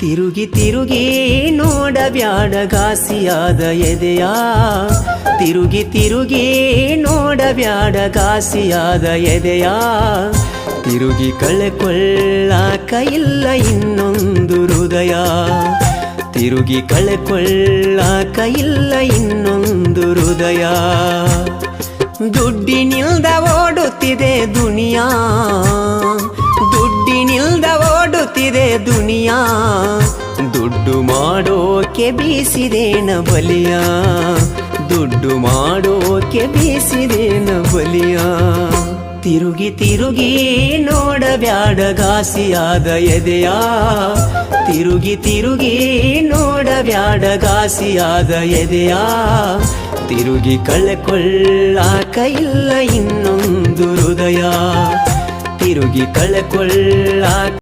ತಿರುಗಿ ತಿರುಗಿ ನೋಡಬ್ಯಾಡ ಗಾಸಿಯಾದ ಎದೆಯ. ತಿರುಗಿ ತಿರುಗಿ ನೋಡಬ್ಯಾಡ ಗಾಸಿಯಾದ ಎದೆಯ. ತಿರುಗಿ ಕಳೆಕೊಳ್ಳಾಕ ಇಲ್ಲ ಇನ್ನೊಂದು ಹೃದಯ. ತಿರುಗಿ ಕಳೆಕೊಳ್ಳಾಕ ಇಲ್ಲ ಇನ್ನೊಂದು ಹೃದಯ. ದುಡ್ಡಿನಿಲ್ದ ಓಡುತ್ತಿದೆ ಓಡುತ್ತಿದೆ ದುನಿಯಾ. ದುಡ್ಡು ಮಾಡೋಕೆ ಬೀಸಿದೇನ ಬಲಿಯ. ದುಡ್ಡು ಮಾಡೋಕೆ ಬೀಸಿದೇನ ಬಲಿಯ. ತಿರುಗಿ ತಿರುಗಿ ನೋಡಬ್ಯಾಡ ಗಾಸಿಯಾದ ಎದೆಯ. ತಿರುಗಿ ತಿರುಗಿ ನೋಡಬ್ಯಾಡ ಗಾಸಿಯಾದ ಎದೆಯ. ತಿರುಗಿ ಕಳೆಕೊಳ್ಳಾಕ ಇಲ್ಲ ಇನ್ನೊಂದು ಹೃದಯ. ತಿರುಗಿ ಕಳೆಕೊಳ್ಳಾಕ